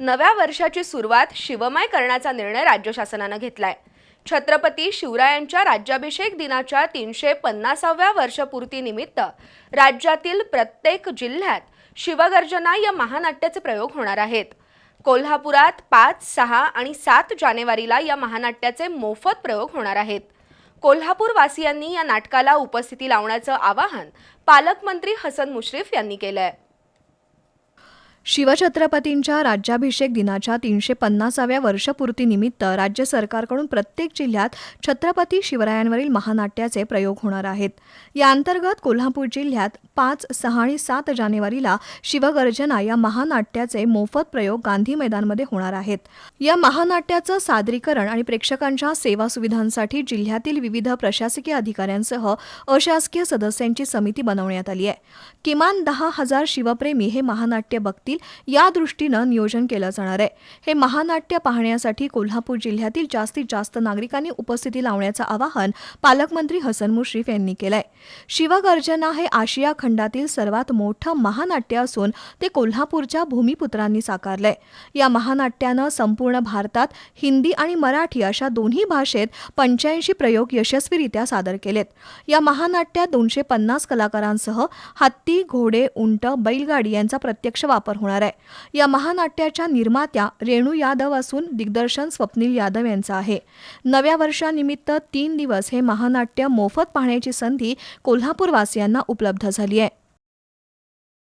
नव्या वर्षाची सुरुवात शिवमय करण्याचा निर्णय राज्य शासनानं घेतलाय. छत्रपती शिवरायांच्या राज्याभिषेक दिनाच्या तीनशे पन्नासाव्या वर्षपूर्तीनिमित्त राज्यातील प्रत्येक जिल्ह्यात शिवगर्जना या महानाट्याचे प्रयोग होणार आहेत. कोल्हापुरात पाच सहा आणि सात जानेवारीला या महानाट्याचे मोफत प्रयोग होणार आहेत. कोल्हापूरवासियांनी या नाटकाला उपस्थिती लावण्याचं आवाहन पालकमंत्री हसन मुश्रीफ यांनी केलं आहे शिवछत्रपतींच्या राज्याभिषेक दिनाच्या तीनशे पन्नासाव्या वर्षपूर्तीनिमित्त राज्य सरकारकडून प्रत्येक जिल्ह्यात छत्रपती शिवरायांवरील महानाट्याचे प्रयोग होणार आहेत. या अंतर्गत कोल्हापूर जिल्ह्यात पाच सहा आणि सात जानेवारीला शिवगर्जना या महानाट्याचे मोफत प्रयोग गांधी मैदानमध्ये होणार आहेत. या महानाट्याचं सादरीकरण आणि प्रेक्षकांच्या सेवा सुविधांसाठी जिल्ह्यातील विविध प्रशासकीय अधिकाऱ्यांसह अशासकीय सदस्यांची समिती बनवण्यात आली आहे. किमान दहा हजार शिवप्रेमी हे महानाट्य बघतील या दृष्टीनं नियोजन केलं जाणार आहे. हे महानाट्य पाहण्यासाठी कोल्हापूर जिल्ह्यातील जास्तीत जास्त नागरिकांनी उपस्थिती लावण्याचं आवाहन पालकमंत्री हसन मुश्रीफ यांनी केलंय. शिवगर्जना हे आशिया खंडातील सर्वात मोठं महानाट्य असून ते कोल्हापूरच्या भूमिपुत्रांनी साकारलंय. या महानाट्यानं संपूर्ण भारतात हिंदी आणि मराठी अशा दोन्ही भाषेत पंच्याऐंशी प्रयोग यशस्वीरित्या सादर केलेत. या महानाट्यात दोनशे पन्नास कलाकारांसह हत्ती घोडे उंट बैलगाडी यांचा प्रत्यक्ष वापर होणार होणार आहे. या महानाट्याच्या निर्मात्या रेणू यादव असून दिग्दर्शन स्वप्नील यादव यांचं आहे. नव्या वर्षानिमित्त तीन दिवस हे महानाट्य मोफत पाहण्याची संधी कोल्हापूरवासियांना उपलब्ध झाली आहे.